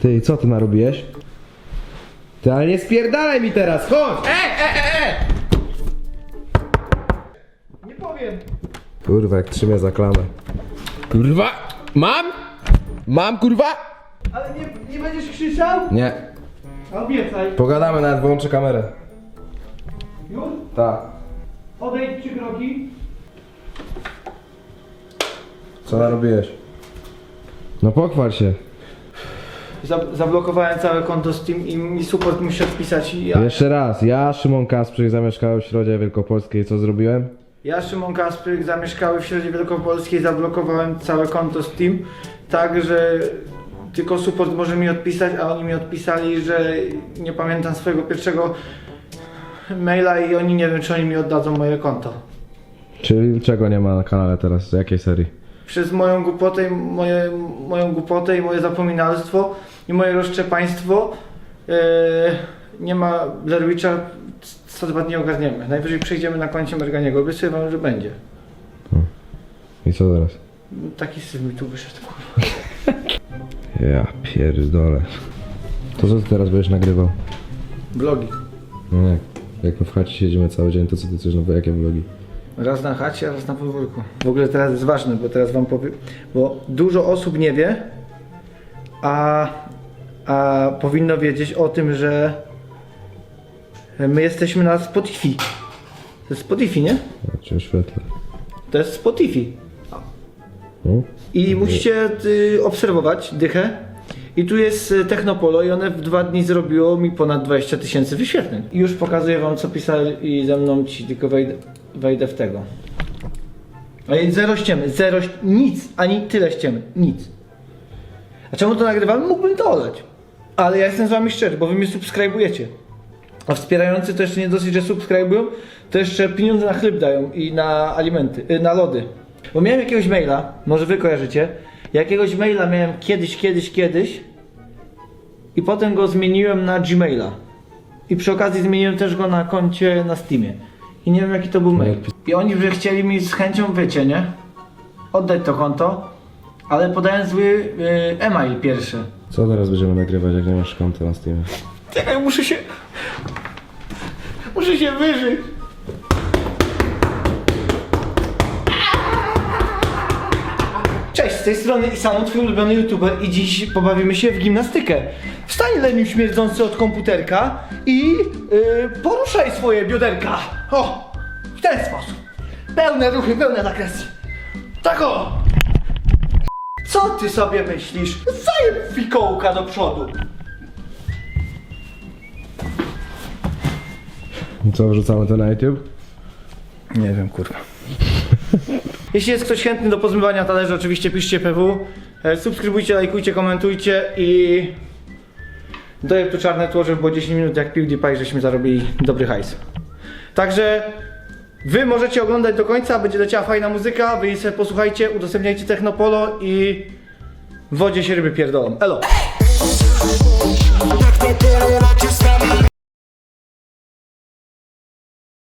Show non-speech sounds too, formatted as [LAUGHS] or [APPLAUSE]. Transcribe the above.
Ty, co ty narobiłeś? Ty, ale nie spierdalaj mi teraz, chodź! E, e, e, e! Nie powiem. Kurwa, jak trzymie za klamę. Kurwa! Mam? Mam kurwa? Ale nie, nie będziesz krzyczał? Nie. Obiecaj. Pogadamy nawet, wyłączę kamerę. Już? Tak. Odejdź trzy kroki. Co narobiłeś? No pochwal się. Za- zablokowałem całe konto Steam i mi support musi odpisać. I Ja, Jeszcze raz, ja, Szymon Kasprzyk, zamieszkałem w Środzie Wielkopolskiej, co zrobiłem? ja Szymon Kasprzyk, zamieszkały w Środzie Wielkopolskiej, zablokowałem całe konto Steam, tak, że tylko support może mi odpisać, a oni mi odpisali, że nie pamiętam swojego pierwszego maila i oni nie wiem, czy oni mi oddadzą moje konto. Czyli czego nie ma na kanale teraz? Z jakiej serii? przez moją głupotę, i moje, moją głupotę i moje zapominalstwo i moje rozszczepaństwo yy, nie ma Blair Witcha, co dwa dni ogarniemy. Najwyżej przejdziemy na koncie Merganiego. Obiecuję wam, że będzie. I co teraz? Taki syf mi tu wyszedł. Ja pierdolę. To co ty teraz będziesz nagrywał? Vlogi. No jak? Jak my w chacie siedzimy cały dzień, to co ty chcesz, no jakie vlogi? Raz na chacie, a raz na podwórku. W ogóle teraz jest ważne, bo teraz wam powiem, bo dużo osób nie wie, a, a powinno wiedzieć o tym, że my jesteśmy na Spotify. To jest Spotify, nie? Ja cię oświetlę. To jest Spotify. No? I musicie y, obserwować dychę. I tu jest y, Technopolo i one w dwa dni zrobiło mi ponad 20 tysięcy wyświetleń. I już pokazuję wam co pisali ze mną ci, tylko wejdę, wejdę w tego. A jest zero ściemy, zero, ś- nic, ani tyle ściemy, nic. A czemu to nagrywam? Mógłbym to olać. Ale ja jestem z wami szczery, bo wy mnie subskrybujecie. A wspierający to jeszcze nie dosyć, że subskrybują, to jeszcze pieniądze na chleb dają i na alimenty, y, na lody. Bo miałem jakiegoś maila, może wy kojarzycie, jakiegoś maila miałem kiedyś, kiedyś, kiedyś i potem go zmieniłem na Gmaila. I przy okazji zmieniłem też go na koncie na Steamie. I nie wiem jaki to był mail. I oni by chcieli mi z chęcią, wiecie, nie? Oddać to konto, ale podałem zły y, e-mail pierwszy. Co teraz będziemy nagrywać, jak nie masz konta na Steamie? Czekaj, muszę się... Muszę się wyżyć. Cześć, z tej strony Isano, twój ulubiony youtuber i dziś pobawimy się w gimnastykę. Wstań leniu śmierdzący od komputerka i yy, poruszaj swoje bioderka. O, w ten sposób. Pełne ruchy, pełne zakresy. Tak o! Co ty sobie myślisz? Zajeb fikołka do przodu. Co, wrzucamy to na YouTube? Nie wiem, kurwa. [LAUGHS] Jeśli jest ktoś chętny do pozmywania talerzy, oczywiście piszcie PW. E, Subskrybujcie, lajkujcie, komentujcie i... Doję tu czarne tło, żeby było 10 minut jak PewDiePie, żeśmy zarobili dobry hajs. Także wy możecie oglądać do końca, będzie leciała fajna muzyka, wy sobie posłuchajcie, udostępniajcie Technopolo i w wodzie się ryby pierdolą. Elo!